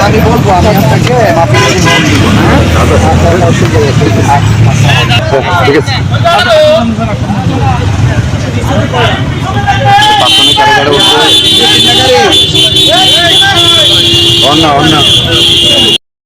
আমি বলব আমি আপনাকে ঠিক আছে ఉన్నా ఉన్నా.